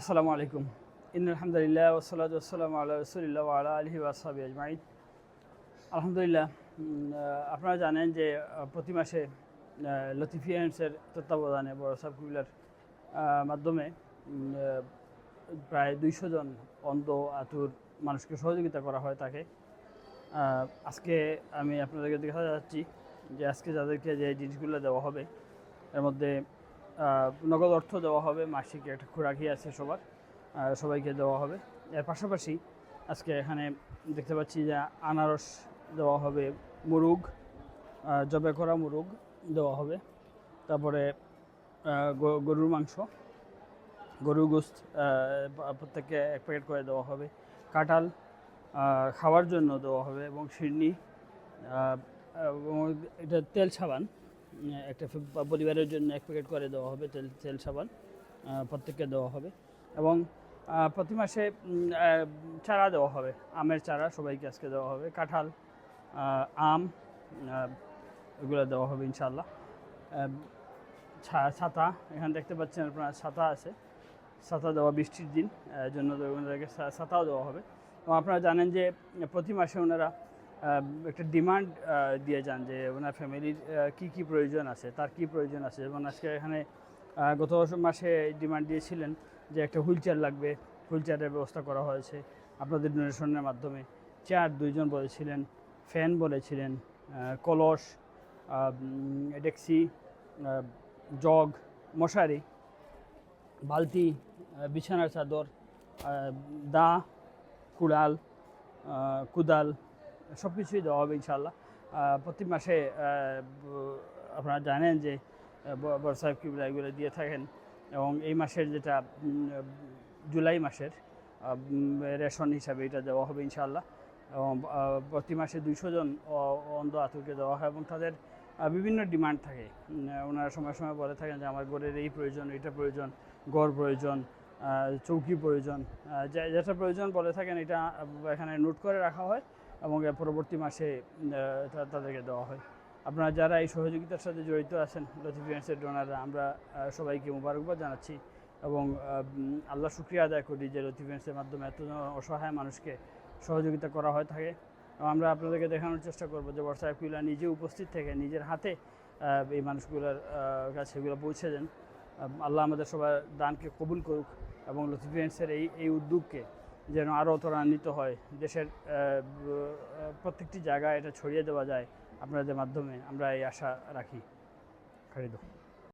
আসসালামু আলাইকুম। ইন আলহামদুলিল্লাহ ওসলাত আসসালামু আল্লাহ রসুলিল্লাহ আলা আলহি ওয়াসাবি আজমাইন। আলহামদুলিল্লাহ আপনারা জানেন যে প্রতি মাসে লতিফিয়ান্সের তত্ত্বাবধানে বড় সাব মাধ্যমে প্রায় দুইশো জন অন্ধ, আতুর মানুষকে সহযোগিতা করা হয় তাকে। আজকে আমি আপনাদেরকে দেখা যাচ্ছি যে আজকে যাদেরকে যে জিনিসগুলো দেওয়া হবে, এর মধ্যে নগদ অর্থ দেওয়া হবে, মাসিক একটা খোরাকি আছে সবার সবাইকে দেওয়া হবে। এর পাশাপাশি আজকে এখানে দেখতে পাচ্ছি যে আনারস দেওয়া হবে, মুরুগ জবে করা মুরুগ দেওয়া হবে। তারপরে গরুর মাংস, গরুর গোস্ত প্রত্যেককে এক প্যাকেট করে দেওয়া হবে। কাঁঠাল খাওয়ার জন্য দেওয়া হবে এবং শিরনি এটা তেল সাবান একটা পরিবারের জন্য এক প্যাকেট করে দেওয়া হবে, তেল তেল সাবান প্রত্যেককে দেওয়া হবে এবং প্রতি মাসে চারা দেওয়া হবে, আমের চারা সবাইকে আজকে দেওয়া হবে, কাঁঠাল আম এগুলো দেওয়া হবে ইনশাল্লাহ ছাতা, এখানে দেখতে পাচ্ছেন আপনার ছাতা আছে, ছাতা দেওয়া বৃষ্টির দিন জন্য ওনাদেরকে ছাতাও দেওয়া হবে। এবং আপনারা জানেন যে প্রতি মাসে ওনারা একটা ডিমান্ড দিয়ে যান যে ওনার ফ্যামিলির কি কি প্রয়োজন আছে, তার কি প্রয়োজন আছে। যেমন আজকে এখানে গত মাসে ডিমান্ড দিয়েছিলেন যে একটা হুইল চেয়ার লাগবে। হুইল চেয়ারের ব্যবস্থা করা হয়েছে আপনাদের ডোনেশনের মাধ্যমে। চেয়ার দুইজন বলেছিলেন ফ্যান বলেছিলেন কলস ডেক্সি জগ মশারি, বালতি বিছানার চাদর দা, কুড়াল কুদাল সব কিছুই দেওয়া হবে ইনশাল্লাহ প্রতি মাসে আপনারা জানেন যে বড় সাহেব কিবলা এগুলো দিয়ে থাকেন এবং এই মাসের যেটা জুলাই মাসের রেশন হিসাবে এটা দেওয়া হবে ইনশাল্লাহ এবং প্রতি মাসে দুইশো জন অন্ধ আতুরকে দেওয়া হয় এবং তাদের বিভিন্ন ডিমান্ড থাকে। ওনারা সময় সময় বলে থাকেন যে, আমার ঘরের এই প্রয়োজন, এটা প্রয়োজন গড় প্রয়োজন চৌকি প্রয়োজন। যেটা প্রয়োজন বলে থাকেন, এটা এখানে নোট করে রাখা হয়। এবং এর পরবর্তী মাসে তাদেরকে দেওয়া হয়। আপনারা যারা এই সহযোগিতার সাথে জড়িত আছেন লতিফিয়ান্সের ডোনাররা আমরা সবাইকে মুবারকবাদ জানাচ্ছি এবং আল্লাহ শুক্রিয়া আদায় করি যে লতিফিয়ান্সের মাধ্যমে এত অসহায় মানুষকে সহযোগিতা করা হয় থাকে। এবং আমরা আপনাদেরকে দেখানোর চেষ্টা করব যে বর্ষা কুইলা নিজে উপস্থিত থেকে নিজের হাতে এই মানুষগুলোর কাছে এগুলো পৌঁছে দেন। আল্লাহ আমাদের সবার দানকে কবুল করুক এবং লতিফিয়ান্সের এই এই উদ্যোগকে যেন আরও ত্বরান্বিত হয়। দেশের প্রত্যেকটি জায়গায় এটা ছড়িয়ে দেওয়া যায় আপনাদের মাধ্যমে। আমরা এই আশা রাখি। খারিদ।